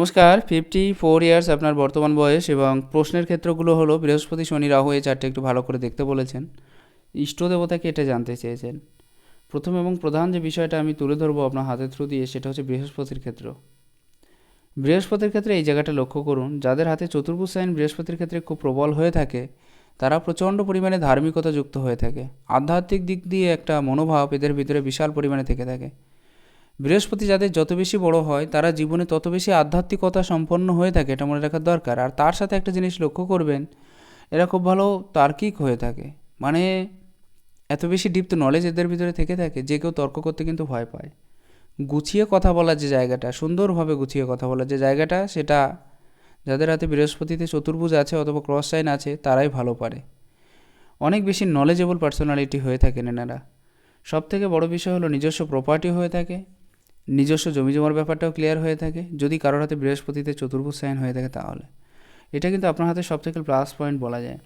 নমস্কার fifty four years আপনার বর্তমান বয়স এবং প্রশ্নের ক্ষেত্রগুলো হলো, বৃহস্পতি, শনি, রাহু এই চারটে একটু ভালো করে দেখতে বলেছেন। ইষ্ট দেবতাকে এটা জানতে চেয়েছেন। প্রথম এবং প্রধান যে বিষয়টা আমি তুলে ধরবো আপনার হাতের থ্রু দিয়ে, সেটা হচ্ছে বৃহস্পতির ক্ষেত্র। বৃহস্পতির ক্ষেত্রে এই জায়গাটা লক্ষ্য করুন, যাদের হাতে চতুর্ভুজ সাইন বৃহস্পতির ক্ষেত্রে খুব প্রবল হয়ে থাকে, তারা প্রচণ্ড পরিমাণে ধার্মিকতা যুক্ত হয়ে থাকে। আধ্যাত্মিক দিক দিয়ে একটা মনোভাব এদের ভিতরে বিশাল পরিমাণে থেকে থাকে। বৃহস্পতি যাদের যত বেশি বড় হয়, তারা জীবনে তত বেশি আধ্যাত্মিকতা সম্পন্ন হয়ে থাকে এটা মনে রাখার দরকার। আর তার সাথে একটা জিনিস লক্ষ্য করবেন, এরা খুব ভালো তার্কিক হয়ে থাকে। মানে এত বেশি ডিপ্ত নলেজ এদের ভিতরে থেকে থাকে যে কেউ তর্ক করতে কিন্তু ভয় পায়। গুছিয়ে কথা বলার যে জায়গাটা, সুন্দরভাবে গুছিয়ে কথা বলার যে জায়গাটা, সেটা যাদের হাতে বৃহস্পতিতে চতুর্ভুজ আছে অথবা ক্রস সাইন আছে, তারাই ভালো পারে। অনেক বেশি নলেজেবল পার্সোনালিটি হয়ে থাকেন এনারা। সব থেকে বড় বিষয় হলো নিজস্ব প্রপার্টি হয়ে থাকে। নিজস্ব জমি জমার ব্যাপারটাও ক্লিয়ার হয়ে থাকে। যদি কারোর হাতে বৃহস্পতিতে চতুর্ভুজ সাইন হয়ে থাকে তাহলে। এটা কিন্তু আপনার হাতে সব থেকে প্লাস পয়েন্ট বলা যায়।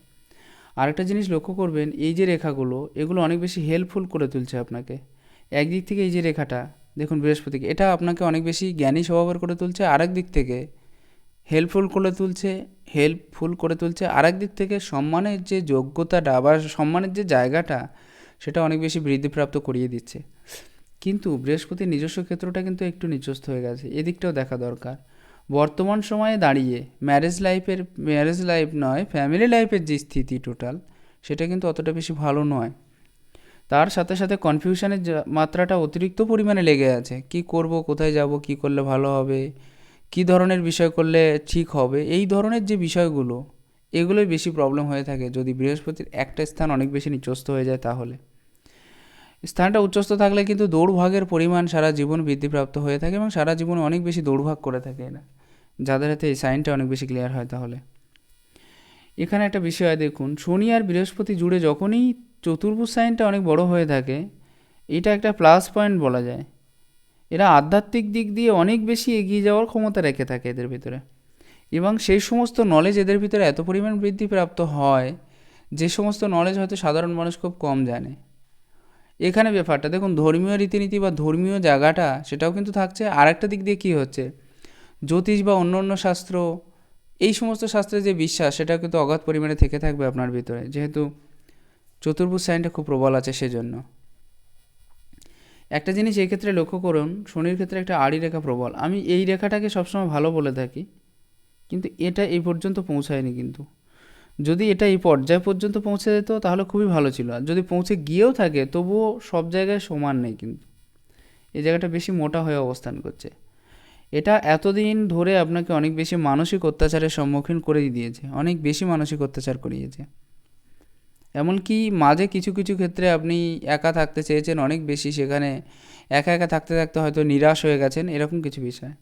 আরেকটা জিনিস লক্ষ্য করবেন, এই যে রেখাগুলো, এগুলো অনেক বেশি হেল্পফুল করে তুলছে আপনাকে। একদিক থেকে এই যে রেখাটা, দেখুন বৃহস্পতিকে, এটা আপনাকে অনেক বেশি জ্ঞানী স্বভাবের করে তুলছে। আরেক দিক থেকে হেল্পফুল করে তুলছে হেল্পফুল করে তুলছে। আরেক দিক থেকে সম্মানের যে যোগ্যতাটা বা সম্মানের যে জায়গাটা, সেটা অনেক বেশি বৃদ্ধিপ্রাপ্ত করিয়ে দিচ্ছে। কিন্তু বৃহস্পতির নিজস্ব ক্ষেত্রটা কিন্তু একটু নিচস্থ হয়ে গেছে, এদিকটাও দেখা দরকার। বর্তমান সময়ে দাঁড়িয়ে ম্যারেজ লাইফের ম্যারেজ লাইফ নয় ফ্যামিলি লাইফের যে স্থিতি টোটাল সেটা কিন্তু অতটা বেশি ভালো নয়। তার সাথে সাথে কনফিউশনের মাত্রাটা অতিরিক্ত পরিমাণে লেগে আছে। কি করব, কোথায় যাব, কি করলে ভালো হবে, কি ধরনের বিষয় করলে ঠিক হবে, এই ধরনের যে বিষয়গুলো, এগুলোই বেশি প্রবলেম হয়ে থাকে। যদি বৃহস্পতির একটা স্থান অনেক বেশি নিচস্থ হয়ে যায় তাহলে। স্থানটা উচ্চস্থ থাকলে কিন্তু দৌড়ভাগের পরিমাণ সারা জীবন বৃদ্ধিপ্রাপ্ত হয়ে থাকে এবং সারা জীবন অনেক বেশি দৌড়ভাগ করে থাকে এরা। যাদের হাতে এই সাইনটা অনেক বেশি ক্লিয়ার হয় তাহলে। এখানে একটা বিষয় দেখুন, শনি আর বৃহস্পতি জুড়ে যখনই চতুর্ভুজ সাইনটা অনেক বড় হয়ে থাকে, এটা একটা প্লাস পয়েন্ট বলা যায়। এরা আধ্যাত্মিক দিক দিয়ে অনেক বেশি এগিয়ে যাওয়ার ক্ষমতা রেখে থাকে এদের ভিতরে। এবং সেই সমস্ত নলেজ এদের ভিতরে এত পরিমাণ বৃদ্ধিপ্রাপ্ত হয়, যে সমস্ত নলেজ হয়তো সাধারণ মানুষ খুব কম জানে। এখানে ব্যাপারটা, দেখুন, ধর্মীয় রীতিনীতি বা ধর্মীয় জায়গাটা, সেটাও কিন্তু থাকছে। আর একটা দিক দিয়ে কী হচ্ছে? জ্যোতিষ বা অন্য অন্য শাস্ত্র, এই সমস্ত শাস্ত্রে যে বিশ্বাস সেটা কিন্তু অগাধ পরিমাণে থেকে থাকবে আপনার ভিতরে। যেহেতু চতুর্ভুজ সাইনটা খুব প্রবল আছে সেজন্য। একটা জিনিস এই ক্ষেত্রে লক্ষ্য করুন, শনির ক্ষেত্রে একটা আড়ি রেখা প্রবল। আমি এই রেখাটাকে সবসময় ভালো বলে থাকি, কিন্তু এটা এই পর্যন্ত পৌঁছায়নি কিন্তু। যদি এটা এই পর্যায় পর্যন্ত পৌঁছে যেত, তাহলে খুবই ভালো ছিল। আর যদি পৌঁছে গিয়েও থাকে, তবুও সব জায়গায় সমান নেই কিন্তু। এই জায়গাটা বেশি মোটা হয়ে অবস্থান করছে। এটা এতদিন ধরে আপনাকে অনেক বেশি মানসিক অত্যাচারের সম্মুখীন করেই দিয়েছে। অনেক বেশি মানসিক অত্যাচার করিয়েছে। এমনকি মাঝে কিছু কিছু ক্ষেত্রে আপনি একা থাকতে চেয়েছেন, অনেক বেশি সেখানে একা একা থাকতে থাকতে হয়তো নিরাশ হয়ে গেছেন, এরকম কিছু বিষয়।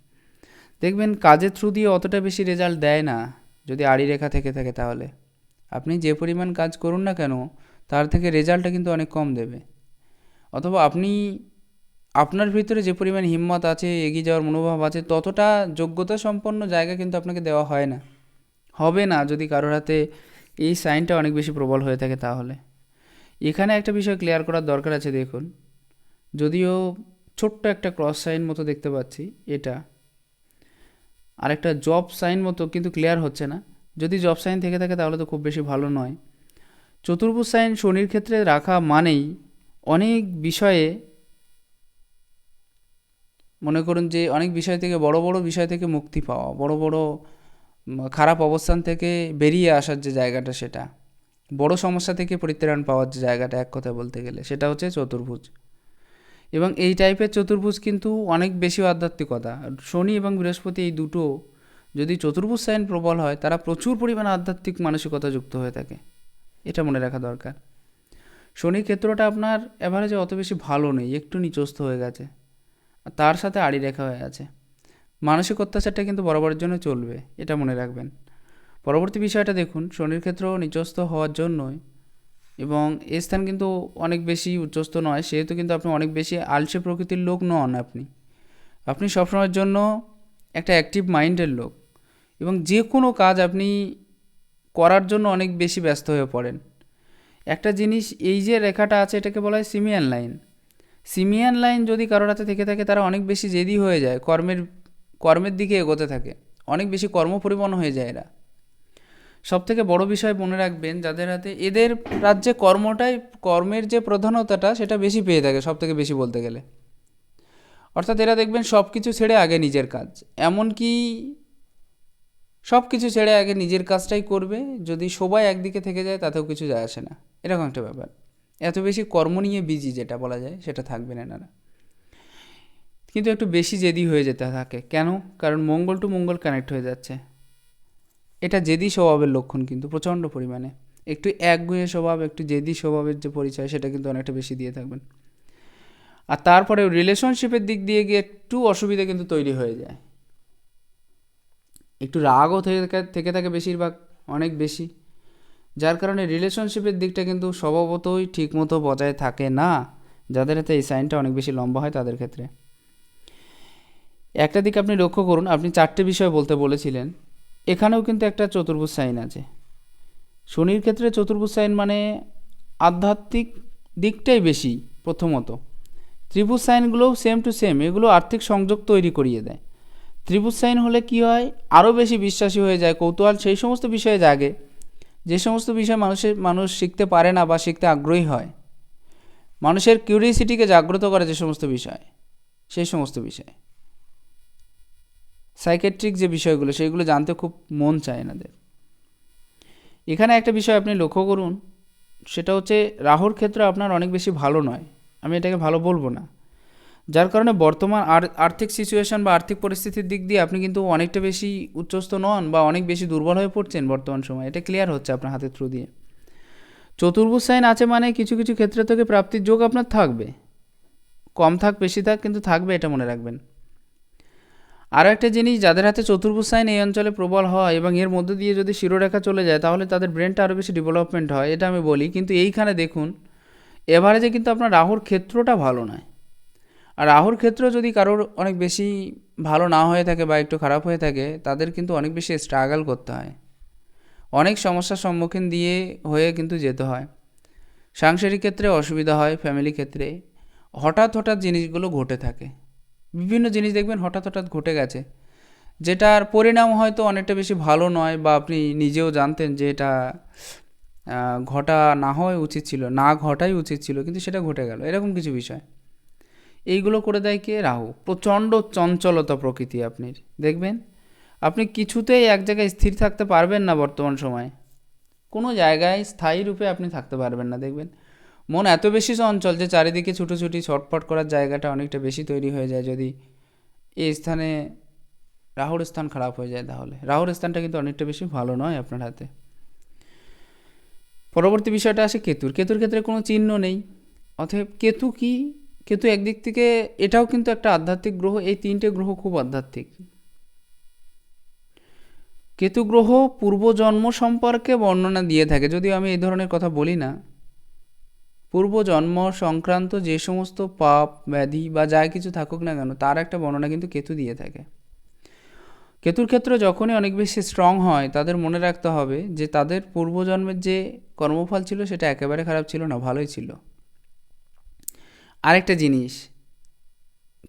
দেখবেন কাজের থ্রু দিয়ে অতটা বেশি রেজাল্ট দেয় না, যদি আড়ি রেখা থেকে থাকে তাহলে। আপনি যে পরিমাণ কাজ করুন না কেন, তার থেকে রেজাল্টটা কিন্তু অনেক কম দেবে। অথবা আপনি, আপনার ভিতরে যে পরিমাণ হিম্মত আছে, এগিয়ে যাওয়ার মনোভাব আছে, ততটা যোগ্যতা সম্পন্ন জায়গা কিন্তু আপনাকে দেওয়া হয় না। হবে না যদি কারোর হাতে এই সাইনটা অনেক বেশি প্রবল হয়ে থাকে তাহলে। এখানে একটা বিষয় ক্লিয়ার করার দরকার আছে, দেখুন। যদিও ছোট্ট একটা ক্রস সাইন মতো দেখতে পাচ্ছি, এটা। আরেকটা জব সাইন মতো কিন্তু ক্লিয়ার হচ্ছে না। যদি জব সাইন থেকে থাকে তাহলে তো খুব বেশি ভালো নয়। চতুর্ভুজ সাইন শনির ক্ষেত্রে রাখা মানেই অনেক বিষয়ে মনে করুন যে অনেক বিষয় থেকে বড় বড় বিষয় থেকে মুক্তি পাওয়া, বড় বড় খারাপ অবস্থান থেকে বেরিয়ে আসার যে জায়গাটা সেটা, বড় সমস্যা থেকে পরিত্রাণ পাওয়ার যে জায়গাটা এক কথা বলতে গেলে, সেটা হচ্ছে চতুর্ভুজ। এবং এই টাইপের চতুর্ভুজ কিন্তু অনেক বেশি আধ্যাত্মিকতা শনি এবং বৃহস্পতি এই দুটো যদি চতুর্ভুজ সাইন প্রবল হয়, তারা প্রচুর পরিমাণে আধ্যাত্মিক মানসিকতা যুক্ত হয়ে থাকে। এটা মনে রাখা দরকার। শনির ক্ষেত্রটা আপনার অ্যাভারেজে অত বেশি ভালো নেই, একটু নিচস্থ হয়ে গেছে। তার সাথে আড়ি রেখা হয়ে আছে। মানসিক অত্যাচারটা কিন্তু বরাবরের জন্য চলবে, এটা মনে রাখবেন। পরবর্তী বিষয়টা দেখুন, শনির ক্ষেত্র নিচস্থ হওয়ার জন্যই। এবং এ স্থান কিন্তু অনেক বেশি উচ্চস্থ নয়, সেহেতু কিন্তু আপনি অনেক বেশি আলসে প্রকৃতির লোক নন আপনি। আপনি সবসময়ের জন্য একটা অ্যাক্টিভ মাইন্ডের লোক। এবং যে কোনো কাজ আপনি করার জন্য অনেক বেশি ব্যস্ত হয়ে পড়েন। একটা জিনিস, এই যে রেখাটা আছে, এটাকে বলা হয় সিমিয়ান লাইন। সিমিয়ান লাইন যদি কারোর হাতে থেকে থাকে, তারা অনেক বেশি জেদি হয়ে যায়, কর্মের কর্মের দিকে এগোতে থাকে। অনেক বেশি কর্মপরিপন্ন হয়ে যায় এরা। সব থেকে বড় বিষয় মনে রাখবেন, যাদের হাতে, এদের রাজ্যে কর্মটাই, কর্মের যে প্রধানতাটা, সেটা বেশি পেয়ে থাকে সব থেকে বেশি বলতে গেলে। অর্থাৎ এরা দেখবেন সব কিছু ছেড়ে আগে নিজের কাজ। এমনকি সব কিছু ছেড়ে আগে নিজের কাজটাই করবে, যদি সবাই একদিকে থেকে যায় তাতেও কিছু যায় আসে না। এরকম একটা ব্যাপার। এত বেশি কর্ম নিয়ে বিজি যেটা বলা যায়, সেটা থাকবে না এনারা। কিন্তু একটু বেশি জেদি হয়ে যেতে থাকে। কেন? কারণ মঙ্গল টু মঙ্গল কানেক্ট হয়ে যাচ্ছে। এটা জেদি স্বভাবের লক্ষণ কিন্তু প্রচণ্ড পরিমাণে। একটু একগুঁয়ে স্বভাব, একটু জেদি স্বভাবের যে পরিচয়, সেটা কিন্তু অনেকটা বেশি দিয়ে থাকবেন। আর তারপরে রিলেশনশিপের দিক দিয়ে গিয়ে একটু অসুবিধা কিন্তু তৈরি হয়ে যায়। একটু রাগও থেকে থেকে, থাকে বেশিরভাগ, অনেক বেশি। যার কারণে রিলেশনশিপের দিকটা কিন্তু স্বভাবতই ঠিকমতো বজায় থাকে না, যাদের হাতে এই সাইনটা অনেক বেশি লম্বা হয় তাদের ক্ষেত্রে। একটা দিক আপনি লক্ষ্য করুন, আপনি চারটে বিষয় বলতে বলেছিলেন, এখানেও কিন্তু একটা চতুর্ভুজ সাইন আছে। শনির ক্ষেত্রে চতুর্ভুজ সাইন মানে আধ্যাত্মিক দিকটাই বেশি প্রথমত। ত্রিভুজ সাইনগুলোও সেম টু সেম এগুলো আর্থিক সংযোগ তৈরি করিয়ে দেয়। ত্রিভুজ সাইন হলে কি হয়? আরও বেশি বিশ্বাসী হয়ে যায়, কৌতূহল, সেই সমস্ত বিষয়ে জাগে। যে সমস্ত বিষয় মানুষের মানুষ শিখতে পারে না বা শিখতে আগ্রহী হয়, মানুষের কিউরিয়াসিটিকে জাগ্রত করে যে সমস্ত বিষয়, সেই সমস্ত বিষয়। সাইকেট্রিক যে বিষয়গুলো সেইগুলো জানতে খুব মন চায় এনাদের এখানে একটা বিষয় আপনি লক্ষ্য করুন, সেটা হচ্ছে রাহুর ক্ষেত্রে আপনার অনেক বেশি ভালো নয়। আমি এটাকে ভালো বলব না। যার কারণে বর্তমান আর, আর্থিক সিচুয়েশন বা আর্থিক পরিস্থিতির দিক দিয়ে আপনি কিন্তু অনেকটা বেশি উচ্চস্থ নন বা অনেক বেশি দুর্বল হয়ে পড়ছেন বর্তমান সময়। এটা ক্লিয়ার হচ্ছে আপনার হাতের থ্রু দিয়ে। চতুর্ভুজ সাইন আছে মানে কিছু কিছু ক্ষেত্রে থেকে প্রাপ্তির যোগ আপনার থাকবে। কম থাক, বেশি থাক, কিন্তু থাকবে এটা মনে রাখবেন। আরও একটা জিনিস, যাদের হাতে চতুর্ভুজ সাইন এই অঞ্চলে প্রবল হয় এবং এর মধ্য দিয়ে যদি শিরোরেখা চলে যায়, তাহলে তাদের ব্রেনটা আরও বেশি ডেভেলপমেন্ট হয়, এটা আমি বলি। কিন্তু এইখানে দেখুন, এভারেজে কিন্তু আপনার রাহুর ক্ষেত্রটা ভালো নয়। আর রাহুর ক্ষেত্র যদি কারোর অনেক বেশি ভালো না হয়ে থাকে বা একটু খারাপ হয়ে থাকে, তাদের কিন্তু অনেক বেশি স্ট্রাগল করতে হয়। অনেক সমস্যার সম্মুখীন দিয়ে হয়ে কিন্তু যেতে হয়। সাংসারিক ক্ষেত্রে অসুবিধা হয় ফ্যামিলি ক্ষেত্রে। হঠাৎ হঠাৎ জিনিসগুলো ঘটে থাকে। বিভিন্ন জিনিস দেখবেন হঠাৎ হঠাৎ ঘটে গেছে। যেটার পরিণাম হয়তো অনেকটা বেশি ভালো নয় বা আপনি নিজেও জানতেন যে এটা ঘটা না হওয়াই উচিত ছিল, না ঘটাই উচিত ছিল, কিন্তু সেটা ঘটে গেল। এরকম কিছু বিষয়। এইগুলো করে দেয় কে? রাহু। প্রচণ্ড চঞ্চলতা প্রকৃতি আপনি দেখবেন? আপনি কিছুতেই এক জায়গায় স্থির থাকতে পারবেন না বর্তমান সময়ে। কোনো জায়গায় স্থায়ী রূপে আপনি থাকতে পারবেন না, দেখবেন? মন এত বেশি চঞ্চল যে চারিদিকে ছুটোছুটি, ছটফট করার জায়গাটা অনেকটা বেশি তৈরি হয়ে যায় যদি এই স্থানে রাহুর স্থান খারাপ হয়ে যায় তাহলে। রাহুর স্থানটা কিন্তু অনেকটা বেশি ভালো নয় আপনার হাতে। পরবর্তী বিষয়টা আসে কেতুর। কেতুর ক্ষেত্রে কোনো চিহ্ন নেই। অতএব কেতু কি কেতু একদিক থেকে এটাও কিন্তু একটা আধ্যাত্মিক গ্রহ, এই তিনটে গ্রহ খুব আধ্যাত্মিক। কেতু গ্রহ পূর্বজন্ম সম্পর্কে বর্ণনা দিয়ে থাকে। যদিও আমি এই ধরনের কথা বলি না। পূর্বজন্ম সংক্রান্ত যে সমস্ত পাপ, ব্যাধি বা যা কিছু থাকুক না কেন, তার একটা বর্ণনা কিন্তু কেতু দিয়ে থাকে। কেতুর ক্ষেত্রে যখনই অনেক বেশি স্ট্রং হয়, তাদের মনে রাখতে হবে যে, তাদের পূর্বজন্মের যে কর্মফল ছিল, সেটা একেবারে খারাপ ছিল না, ভালোই ছিল। আরেকটা জিনিস,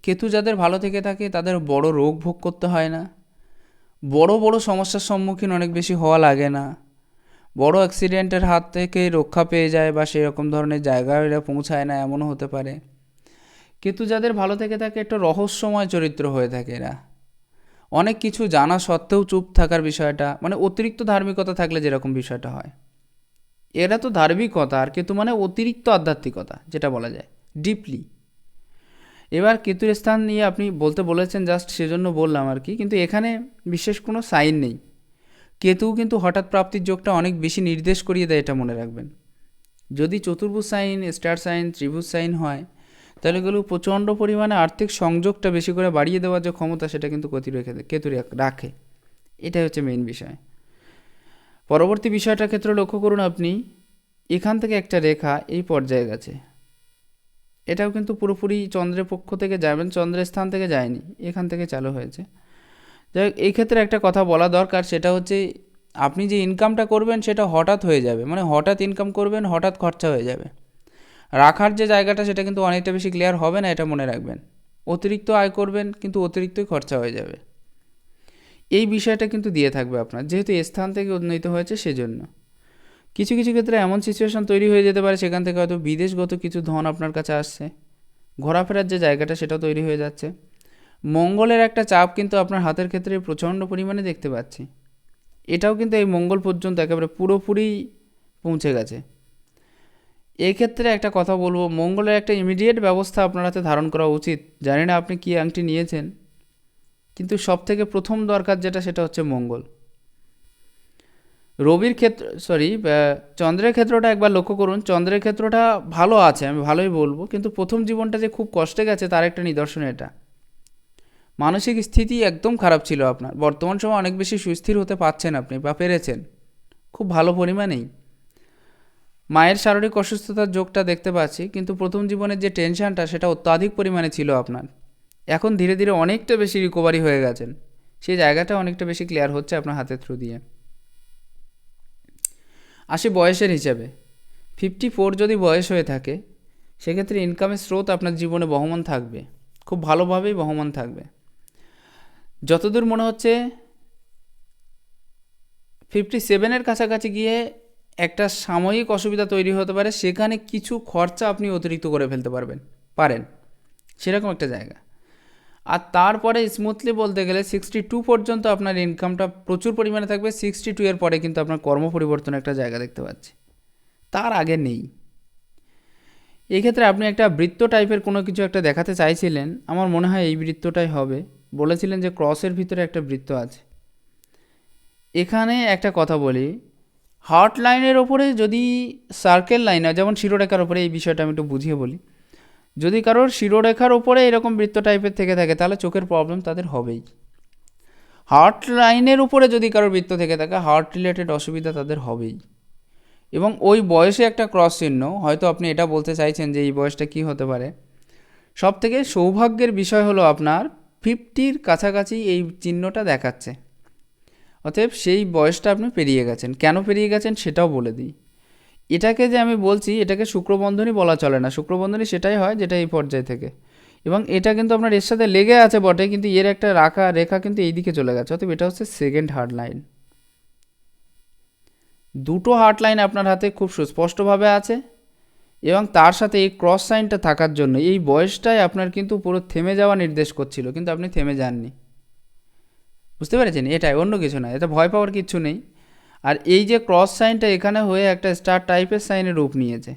কেতু যাদের ভালো থেকে থাকে তাদের বড় রোগ ভোগ করতে হয় না। বড় বড় সমস্যার সম্মুখীন অনেক বেশি হওয়া লাগে না। বড় অ্যাক্সিডেন্টের হাত থেকে রক্ষা পেয়ে যায় বা সেরকম ধরনের জায়গায় এরা পৌঁছায় না, এমনও হতে পারে। কিন্তু যাদের ভালো থেকে থাকে একটা রহস্যময় চরিত্র হয়ে থাকে এরা। অনেক কিছু জানা সত্ত্বেও চুপ থাকার বিষয়টা মানে অতিরিক্ত ধার্মিকতা থাকলে যেরকম বিষয়টা হয়। এরা তো ধার্মিকতা আর কিন্তু মানে অতিরিক্ত আধ্যাত্মিকতা, যেটা বলা যায়। ডিপলি এবার কেতুর স্থান নিয়ে আপনি বলতে বলেছেন জাস্ট সেজন্য বললাম আর কি, কিন্তু এখানে বিশেষ কোনো সাইন নেই। কেতু কিন্তু হঠাৎ প্রাপ্তির যোগটা অনেক বেশি নির্দেশ করিয়ে দেয় এটা মনে রাখবেন। যদি চতুর্ভুজ সাইন স্টার সাইন ত্রিভুজ সাইন হয়, তাহলে এগুলো প্রচণ্ড পরিমাণে আর্থিক সংযোগটা বেশি করে বাড়িয়ে দেওয়ার যে ক্ষমতা, সেটা কিন্তু কেতু রেখে কেতু রাখে এটাই হচ্ছে মেইন বিষয়। পরবর্তী বিষয়টার ক্ষেত্রে লক্ষ্য করুন আপনি, এখান থেকে একটা রেখা এই পর্যায়ে গেছে। এটাও কিন্তু পুরোপুরি চন্দ্রের পক্ষ থেকে যাবেন চন্দ্রের স্থান থেকে যায়নি, এখান থেকে চালু হয়েছে। যাই হোক, এই ক্ষেত্রে একটা কথা বলা দরকার, সেটা হচ্ছে আপনি যে ইনকামটা করবেন সেটা হঠাৎ হয়ে যাবে মানে হঠাৎ ইনকাম করবেন, হঠাৎ খরচা হয়ে যাবে। রাখার যে জায়গাটা, সেটা কিন্তু অনেকটা বেশি ক্লিয়ার হবে না, এটা মনে রাখবেন। অতিরিক্ত আয় করবেন, কিন্তু অতিরিক্তই খরচা হয়ে যাবে। এই বিষয়টা কিন্তু দিয়ে থাকবে আপনার, যেহেতু স্থান থেকে উন্নীত হয়েছে, সেজন্য। কিছু কিছু ক্ষেত্রে এমন সিচুয়েশন তৈরি হয়ে যেতে পারে, সেখান থেকে হয়তো বিদেশগত কিছু ধন আপনার কাছে আসছে। ঘোরাফেরার যে জায়গাটা, সেটাও তৈরি হয়ে যাচ্ছে। মঙ্গলের একটা চাপ কিন্তু আপনার হাতের ক্ষেত্রে প্রচণ্ড পরিমাণে দেখতে পাচ্ছি। এটাও কিন্তু এই মঙ্গল পর্যন্ত একেবারে পুরোপুরি পৌঁছে গেছে। এক্ষেত্রে একটা কথা বলব, মঙ্গলের একটা ইমিডিয়েট ব্যবস্থা আপনার হাতে ধারণ করা উচিত। জানি না আপনি কী আংটি নিয়েছেন, কিন্তু সব থেকে প্রথম দরকার যেটা, সেটা হচ্ছে মঙ্গল। রবির ক্ষেত্র সরি চন্দ্রের ক্ষেত্রটা একবার লক্ষ্য করুন। চন্দ্রের ক্ষেত্রটা ভালো আছে, আমি ভালোই বলব, কিন্তু প্রথম জীবনটা যে খুব কষ্টে গেছে তার একটা নিদর্শন এটা। মানসিক স্থিতি একদম খারাপ ছিল আপনার। বর্তমান সময় অনেক বেশি সুস্থির হতে পারছেন আপনি বা পেরেছেন। খুব ভালো পরিমাণেই। মায়ের শারীরিক অসুস্থতার যোগটা দেখতে পাচ্ছি, কিন্তু প্রথম জীবনের যে টেনশনটা সেটা অত্যাধিক পরিমাণে ছিল আপনার। এখন ধীরে ধীরে অনেকটা বেশি রিকভারি হয়ে গেছেন। সেই জায়গাটা অনেকটা বেশি ক্লিয়ার হচ্ছে আপনার হাতের থ্রু দিয়ে। আসি বয়সের হিসাবে। ফিফটি ফোর যদি বয়স হয়ে থাকে, সেক্ষেত্রে ইনকামের স্রোত আপনার জীবনে বহমান থাকবে। খুব ভালোভাবেই বহমান থাকবে। যতদূর মনে হচ্ছে ফিফটি সেভেনের কাছাকাছি গিয়ে একটা সাময়িক অসুবিধা তৈরি হতে পারে, সেখানে কিছু খরচা আপনি অতিরিক্ত করে ফেলতে পারবেন, পারেন। সেরকম একটা জায়গা। আর তারপরে স্মুথলি বলতে গেলে সিক্সটি টু পর্যন্ত আপনার ইনকামটা প্রচুর পরিমাণে থাকবে সিক্সটি টু এর পরে কিন্তু আপনার কর্ম পরিবর্তন একটা জায়গা দেখতে পাচ্ছি। তার আগে নেই। এক্ষেত্রে আপনি একটা বৃত্ত টাইপের কোনো কিছু একটা দেখাতে চাইছিলেন, আমার মনে হয় এই বৃত্তটাই হবে। বলেছিলেন যে ক্রসের ভিতরে একটা বৃত্ত আছে। এখানে একটা কথা বলি হার্ট লাইনের ওপরে যদি সার্কেল লাইন হয় যেমন শিরোরেখার ওপরে এই বিষয়টা আমি একটু বুঝিয়ে বলি যদি কারোর শিরোরেখার ওপরে এরকম বৃত্ত টাইপের থেকে থাকে, তাহলে চোখের প্রবলেম তাদের হবেই। হার্ট লাইনের উপরে যদি কারোর বৃত্ত থেকে থাকে হার্ট রিলেটেড অসুবিধা তাদের হবেই। এবং ওই বয়সে একটা ক্রস চিহ্ন, হয়তো আপনি এটা বলতে চাইছেন যে এই বয়সটা কি হতে পারে। সব থেকে সৌভাগ্যের বিষয় হলো আপনার ফিফটির কাছাকাছি এই চিহ্নটা দেখাচ্ছে। অতএব সেই বয়সটা আপনি পেরিয়ে গেছেন। কেন পেরিয়ে গেছেন সেটাও বলে দিই। এটাকে যে আমি বলছি, এটাকে শুক্রবন্ধনী বলা চলে না। শুক্রবন্ধনী সেটাই হয় যেটা এই পর্যায় থেকে। এবং এটা কিন্তু আপনার এর সাথে লেগে আছে বটে, কিন্তু এর একটা রাখা, রেখা কিন্তু এই দিকে চলে গেছে। অতএব এটা হচ্ছে সেকেন্ড হার্ড লাইন দুটো হার্ট লাইন আপনার হাতে খুব সুস্পষ্টভাবে আছে এবং তার সাথে এই ক্রস সাইনটা থাকার জন্য এই বয়সটাই আপনার কিন্তু পুরো থেমে যাওয়া নির্দেশ করছিল, কিন্তু আপনি থেমে যাননি। বুঝতে পেরেছেন? এটাই, অন্য কিছু না এটা ভয় পাওয়ার কিছু নেই। আর এই যে ক্রস সাইনটা এখানে হয়ে একটা স্টার টাইপের সাইনের রূপ নিয়েছে।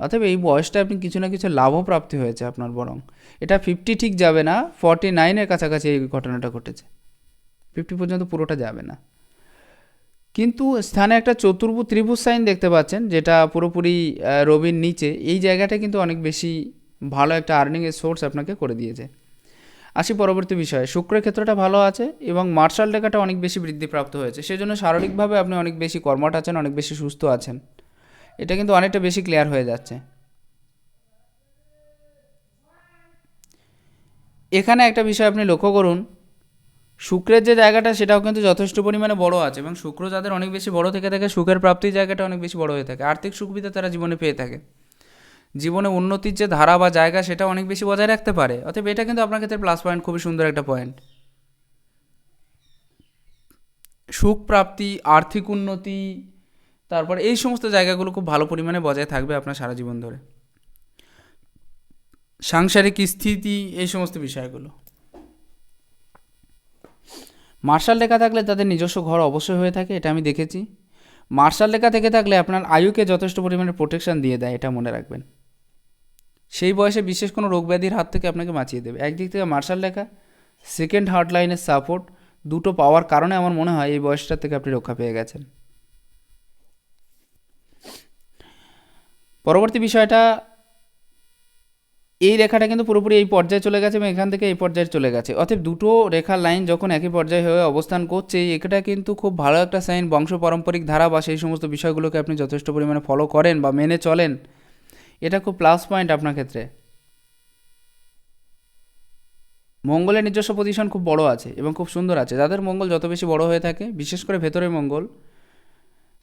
অতএব এই বয়সটা আপনি কিছু না কিছু লাভও প্রাপ্তি হয়েছে আপনার বরং। এটা ফিফটি ঠিক যাবে না ফর্টি নাইনের কাছাকাছি এই ঘটনাটা ঘটেছে। ফিফটি পর্যন্ত পুরোটা যাবে না। কিন্তু স্থানে একটা চতুর্ভুজ ত্রিভুজ সাইন দেখতে পাচ্ছেন, যেটা পুরোপুরি রবির নিচে। এই জায়গাটা কিন্তু অনেক বেশি ভালো একটা আর্নিংয়ের সোর্স আপনাকে করে দিয়েছে। আসি পরবর্তী বিষয়ে। শুক্রের ক্ষেত্রটা ভালো আছে এবং মার্শাল রেখাটা অনেক বেশি বৃদ্ধিপ্রাপ্ত হয়েছে। সেজন্য শারীরিকভাবে আপনি অনেক বেশি কর্মঠ আছেন, অনেক বেশি সুস্থ আছেন। এটা কিন্তু অনেকটা বেশি ক্লিয়ার হয়ে যাচ্ছে। এখানে একটা বিষয় আপনি লক্ষ্য করুন। শুক্রের যে জায়গাটা, সেটাও কিন্তু যথেষ্ট পরিমাণে বড় আছে এবং শুক্র যাদের অনেক বেশি বড় থেকে থাকে, সুখের প্রাপ্তির জায়গাটা অনেক বেশি বড় হয়ে থাকে। আর্থিক সুবিধা তারা জীবনে পেয়ে থাকে। জীবনে উন্নতির যে ধারা বা জায়গা সেটা অনেক বেশি বজায় রাখতে পারে। অতএব এটা কিন্তু আপনার ক্ষেত্রে প্লাস পয়েন্ট খুবই সুন্দর একটা পয়েন্ট সুখ প্রাপ্তি, আর্থিক উন্নতি, তারপর এই সমস্ত জায়গাগুলো খুব ভালো পরিমাণে বজায় থাকবে আপনার সারা জীবন ধরে। সাংসারিক স্থিতি, এই সমস্ত বিষয়গুলো। মার্শাল লেখা থাকলে তাদের নিজস্ব ঘর অবশ্যই হয়ে থাকে, এটা আমি দেখেছি। মার্শাল লেখা থেকে থাকলে আপনার আয়ুকে যথেষ্ট পরিমাণে প্রোটেকশন দিয়ে দেয়, এটা মনে রাখবেন। সেই বয়সে বিশেষ কোনো রোগ ব্যাধির হাত থেকে আপনাকে বাঁচিয়ে দেবে। একদিক থেকে মার্শাল লেখা সেকেন্ড হার্ট লাইনের সাপোর্ট দুটো পাওয়ার কারণে আমার মনে হয় এই বয়সটা থেকে আপনি রক্ষা পেয়ে গেছেন। পরবর্তী বিষয়টা, এই রেখাটা কিন্তু পুরোপুরি এই পর্যায়ে চলে গেছে এবং এখান থেকে এই পর্যায়ে চলে গেছে। অতএব দুটো রেখার লাইন যখন একই পর্যায়ে হয়ে অবস্থান করছে, এটা কিন্তু খুব ভালো একটা সাইন বংশ পারম্পরিক ধারা বা সেই সমস্ত বিষয়গুলোকে আপনি যথেষ্ট পরিমাণে ফলো করেন বা মেনে চলেন। এটা খুব প্লাস পয়েন্ট আপনার ক্ষেত্রে। মঙ্গলের নিজস্ব পজিশন খুব বড় আছে এবং খুব সুন্দর আছে। যাদের মঙ্গল যত বেশি বড় হয়ে থাকে, বিশেষ করে ভেতরের মঙ্গল,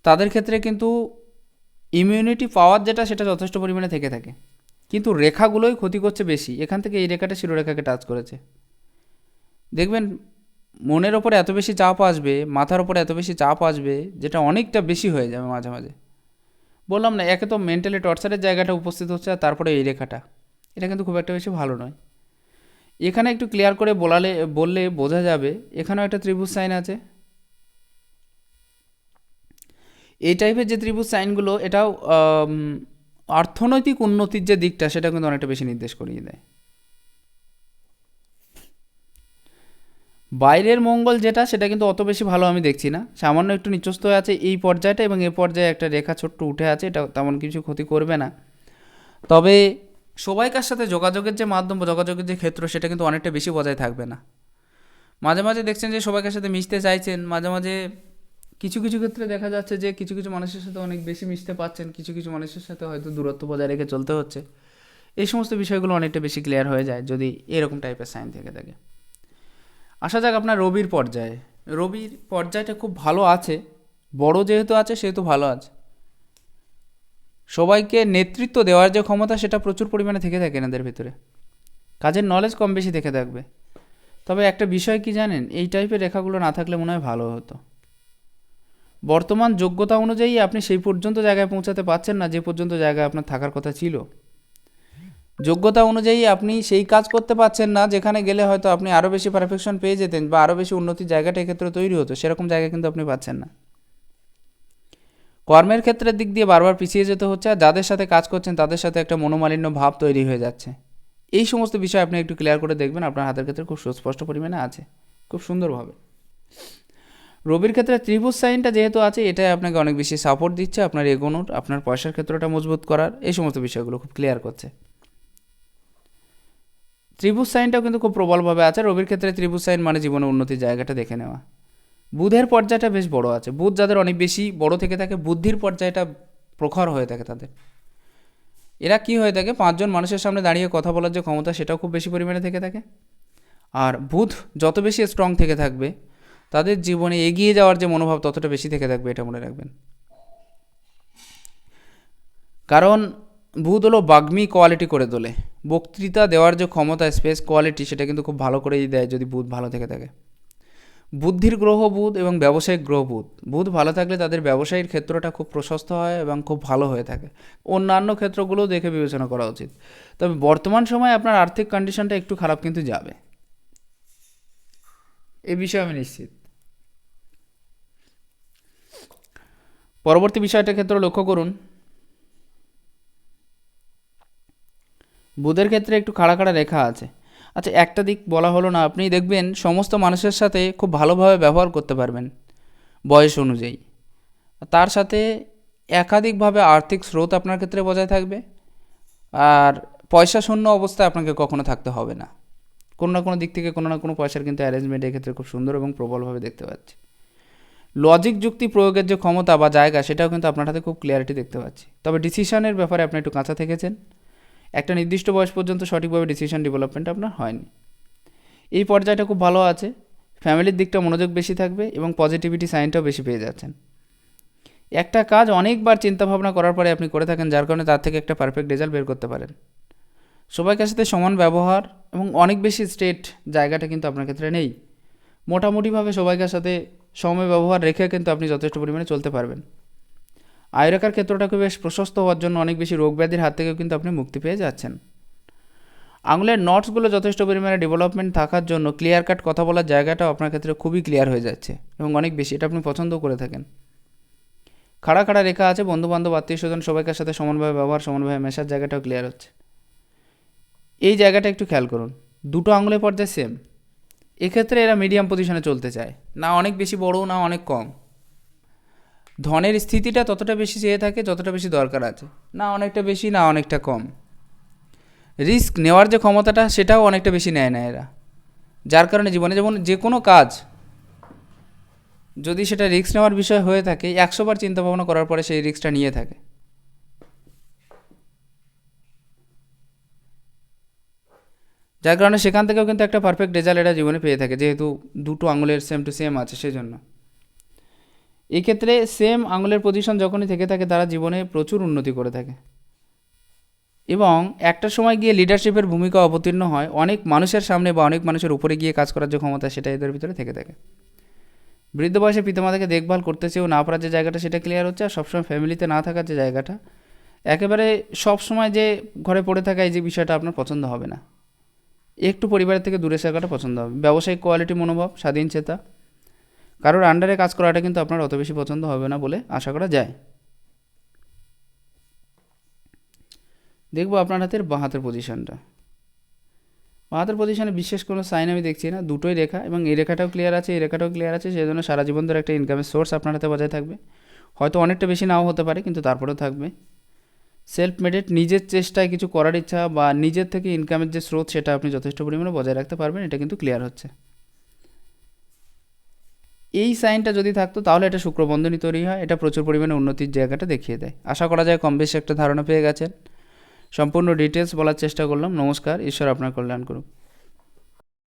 তাদের ক্ষেত্রে কিন্তু ইমিউনিটি পাওয়ার যেটা, সেটা যথেষ্ট পরিমাণে থেকে থাকে। কিন্তু রেখাগুলোই ক্ষতি করছে বেশি। এখান থেকে এই রেখাটা শিরোরেখাকে টাচ করেছে। দেখবেন, মনের ওপরে এত বেশি চাপ আসবে, মাথার ওপরে এত বেশি চাপ আসবে, যেটা অনেকটা বেশি হয়ে যাবে মাঝে মাঝে। বললাম না, একে তো মেন্টালি টর্চারের জায়গাটা উপস্থিত হচ্ছে আর তারপরে এই রেখাটা। এটা কিন্তু খুব একটা বেশি ভালো নয়। এখানে একটু ক্লিয়ার করে বলালে, বললে বোঝা যাবে, এখানেও একটা ত্রিভুজ সাইন আছে। এই টাইপের যে ত্রিভুজ সাইনগুলো এটাও অর্থনৈতিক উন্নতির যে দিকটা, সেটা কিন্তু অনেকটা বেশি নির্দেশ করিয়ে দেয়। বাইরের মঙ্গল যেটা, সেটা কিন্তু অত বেশি ভালো আমি দেখছি না। সামান্য একটু নিচস্থ হয়ে আছে এই পর্যায়টা এবং এই পর্যায়ে একটা রেখা ছোট্ট উঠে আছে, এটা তেমন কিছু ক্ষতি করবে না। তবে সবাইকার সাথে যোগাযোগের যে মাধ্যম যোগাযোগের যে ক্ষেত্র, সেটা কিন্তু অনেকটা বেশি বজায় থাকবে না। মাঝে মাঝে দেখছেন যে সবাইকার সাথে মিশতে চাইছেন, মাঝে মাঝে কিছু কিছু ক্ষেত্রে দেখা যাচ্ছে যে কিছু কিছু মানুষের সাথে অনেক বেশি মিশতে পারছেন, কিছু কিছু মানুষের সাথে হয়তো দূরত্ব বজায় রেখে চলতে হচ্ছে। এই সমস্ত বিষয়গুলো অনেকটা বেশি ক্লিয়ার হয়ে যায় যদি এরকম টাইপের সাইন থেকে থাকে। আসা যাক আপনার রবির পর্যায়ে। রবির পর্যায়টা খুব ভালো আছে। বড় যেহেতু আছে, সেহেতু ভালো আছে। সবাইকে নেতৃত্ব দেওয়ার যে ক্ষমতা, সেটা প্রচুর পরিমাণে থেকে থাকে এনাদের ভিতরে। কাজের নলেজ কম বেশি থেকে থাকবে। তবে একটা বিষয় কি জানেন? এই টাইপের রেখাগুলো না থাকলে মনে হয় ভালো হতো। বর্তমান যোগ্যতা অনুযায়ী আপনি সেই পর্যন্ত জায়গায় পৌঁছাতে পারছেন না, যে পর্যন্ত জায়গায় আপনার থাকার কথা ছিল। যোগ্যতা অনুযায়ী আপনি সেই কাজ করতে পারছেন না, যেখানে গেলে হয়তো আপনি আরও বেশি পারফেকশন পেয়ে যেতেন বা আরও বেশি উন্নতির জায়গাটা এক্ষেত্রে তৈরি হতো, সেরকম জায়গা কিন্তু আপনি পাচ্ছেন না। কর্মের ক্ষেত্রের দিক দিয়ে বারবার পিছিয়ে যেতে হচ্ছে, আর যাদের সাথে কাজ করছেন তাদের সাথে একটা মনোমালিন্য ভাব তৈরি হয়ে যাচ্ছে। এই সমস্ত বিষয় আপনি একটু ক্লিয়ার করে দেখবেন, আপনার হাতের ক্ষেত্রে খুব সুস্পষ্ট পরিমাণে আছে, খুব সুন্দরভাবে। রবির ক্ষেত্রে ত্রিভুজ সাইনটা যেহেতু আছে, এটাই আপনাকে অনেক বেশি সাপোর্ট দিচ্ছে, আপনার এগোনোর, আপনার পয়সার ক্ষেত্রটা মজবুত করার, এই সমস্ত বিষয়গুলো খুব ক্লিয়ার করছে। ত্রিভুজ সাইনটাও কিন্তু খুব প্রবলভাবে আছে। রবির ক্ষেত্রে ত্রিভুজ সাইন মানে জীবনে উন্নতির জায়গাটা দেখে নেওয়া। বুধের পর্যায়টা বেশ বড় আছে। বুধ যাদের অনেক বেশি বড় থেকে থাকে, বুদ্ধির পর্যায়টা প্রখর হয়ে থাকে তাদের। এরা কি হয়ে থাকে? পাঁচজন মানুষের সামনে দাঁড়িয়ে কথা বলার যে ক্ষমতা, সেটাও খুব বেশি পরিমাণে থেকে থাকে। আর বুধ যত বেশি স্ট্রং থেকে থাকবে, তাদের জীবনে এগিয়ে যাওয়ার যে মনোভাব ততটা বেশি থেকে থাকবে, এটা মনে রাখবেন। কারণ হলো বাগ্মি কোয়ালিটি করে তোলে। বক্তৃতা দেওয়ার যে ক্ষমতা স্পেস কোয়ালিটি সেটা কিন্তু খুব ভালো করেই দেয় যদি বুধ ভালো থেকে থাকে। বুদ্ধির গ্রহ বুধ এবং ব্যবসায়িক গ্রহ বুধ বুধ ভালো থাকলে তাদের ব্যবসায়ীর ক্ষেত্রটা খুব প্রশস্ত হয় এবং খুব ভালো হয়ে থাকে। অন্যান্য ক্ষেত্রগুলোও দেখে বিবেচনা করা উচিত। তবে বর্তমান সময়ে আপনার আর্থিক কন্ডিশনটা একটু খারাপ কিন্তু যাবে। এ বিষয়ে আমি নিশ্চিত। পরবর্তী বিষয়টার ক্ষেত্রে লক্ষ্য করুন। বুধের ক্ষেত্রে একটু খাড়া খাড়া রেখা আছে। আচ্ছা একটা দিক বলা হলো না, আপনি দেখবেন সমস্ত মানুষের সাথে খুব ভালোভাবে ব্যবহার করতে পারবেন বয়স অনুযায়ী। তার সাথে একাধিকভাবে আর্থিক স্রোত আপনার ক্ষেত্রে বজায় থাকবে, আর পয়সা শূন্য অবস্থায় আপনাকে কখনো থাকতে হবে না। কোনো না কোনো দিক থেকে কোনো না কোনো পয়সার কিন্তু অ্যারেঞ্জমেন্ট এক্ষেত্রে খুব সুন্দর এবং প্রবলভাবে দেখতে পাচ্ছি। লজিক যুক্তি প্রয়োগের যে ক্ষমতা বা জায়গা, সেটাও কিন্তু আপনার হাতে খুব ক্লিয়ারিটি দেখতে পাচ্ছি। তবে ডিসিশনের ব্যাপারে আপনি একটু কাঁচা থেকেছেন। একটা নির্দিষ্ট বয়স পর্যন্ত সঠিকভাবে ডিসিশন ডেভেলপমেন্ট আপনার হয়নি। এই পর্যায়টা খুব ভালো আছে ফ্যামিলির দিকটা মনোযোগ বেশি থাকবে এবং পজিটিভিটি সাইনটাও বেশি পেয়ে যাচ্ছেন। একটা কাজ অনেকবার চিন্তাভাবনা করার পরে আপনি করে থাকেন, যার কারণে তার থেকে একটা পারফেক্ট রেজাল্ট বের করতে পারেন। সবাইকার সাথে সমান ব্যবহার এবং অনেক বেশি স্টেট জায়গাটা কিন্তু আপনার ক্ষেত্রে নেই। মোটামুটিভাবে সবাইকার সাথে সময় ব্যবহার রেখে কিন্তু আপনি যথেষ্ট পরিমাণে চলতে পারবেন। আয়রাকার ক্ষেত্রটাকে বেশ প্রশস্ত হওয়ার জন্য অনেক বেশি রোগ ব্যাধির হাত থেকেও কিন্তু আপনি মুক্তি পেয়ে যাচ্ছেন। আঙুলের নটসগুলো যথেষ্ট পরিমাণে ডেভেলপমেন্ট থাকার জন্য ক্লিয়ার কাট কথা বলার জায়গাটাও আপনার ক্ষেত্রে খুবই ক্লিয়ার হয়ে যাচ্ছে এবং অনেক বেশি, এটা আপনি পছন্দ করে থাকেন। খাড়া খাড়া রেখা আছে বন্ধু বান্ধব আত্মীয় স্বজন সবাইকার সাথে সমানভাবে ব্যবহার, সমানভাবে মেশার জায়গাটাও ক্লিয়ার হচ্ছে। এই জায়গাটা একটু খেয়াল করুন, দুটো আঙুলের পর্যায়ে সেম এক্ষেত্রে এরা মিডিয়াম পজিশনে চলতে চায়, না অনেক বেশি বড়, না অনেক কম। ধনের স্থিতিটা ততটা বেশি চেয়ে থাকে যতটা বেশি দরকার আছে। না অনেকটা বেশি, না অনেকটা কম। রিস্ক নেওয়ার যে ক্ষমতাটা, সেটাও অনেকটা বেশি নেয় না এরা। যার কারণে জীবনে যেমন যে কোনো কাজ, যদি সেটা রিস্ক নেওয়ার বিষয় হয়ে থাকে একশোবার চিন্তা ভাবনা করার পরে সেই রিস্কটা নিয়ে থাকে। যার কারণে সেখান থেকেও কিন্তু একটা পারফেক্ট রেজাল্ট এটা জীবনে পেয়ে থাকে, যেহেতু দুটো আঙুলের সেম টু সেম আছে, সেজন্য। এক্ষেত্রে সেম আঙুলের পজিশন যখনই থেকে থাকে, তারা জীবনে প্রচুর উন্নতি করে থাকে। এবং একটা সময় গিয়ে লিডারশিপের ভূমিকা অবতীর্ণ হয়, অনেক মানুষের সামনে বা অনেক মানুষের উপরে গিয়ে কাজ করার যে ক্ষমতা, সেটা এদের ভিতরে থেকে থাকে। বৃদ্ধ বয়সে পিতামাতাকে দেখভাল করতে চেয়েও না পারার যে জায়গাটা, সেটা ক্লিয়ার হচ্ছে। আর সবসময় ফ্যামিলিতে না থাকার যে জায়গাটা, একেবারে সবসময় যে ঘরে পড়ে থাকা এই যে বিষয়টা আপনার পছন্দ হবে না। একটু পরিবারের থেকে দূরে থাকাটা পছন্দ হবে। ব্যবসায়িক কোয়ালিটি মনোভাব স্বাধীন চেতা কারোর আন্ডারে কাজ করাটা কিন্তু আপনার অত বেশি পছন্দ হবে না বলে আশা করা যায়। দেখব আপনার হাতের বাঁ হাতের পজিশনটা বাঁ হাতের পজিশনে বিশেষ কোনো সাইন আমি দেখছি না, দুটোই রেখা এবং এই রেখাটাও ক্লিয়ার আছে, এই রেখাটাও ক্লিয়ার আছে সেই জন্য সারা জীবন ধরে একটা ইনকামের সোর্স আপনার হাতে বজায় থাকবে। হয়তো অনেকটা বেশি নাও হতে পারে, কিন্তু তারপরেও থাকবে। সেলফ মেডেড নিজের চেষ্টায় কিছু করার ইচ্ছা বা নিজের থেকে ইনকামের যে স্রোত, সেটা আপনি যথেষ্ট পরিমাণে বজায় রাখতে পারবেন, এটা কিন্তু ক্লিয়ার হচ্ছে। এই সাইনটা যদি থাকতো, তাহলে এটা শুক্রবন্ধনী তৈরি হয়। এটা প্রচুর পরিমাণে উন্নতির জায়গাটা দেখিয়ে দেয়। আশা করা যায় কম বেশি একটা ধারণা পেয়ে গেছেন। সম্পূর্ণ ডিটেলস বলার চেষ্টা করলাম। নমস্কার। ঈশ্বর আপনার কল্যাণ করুক।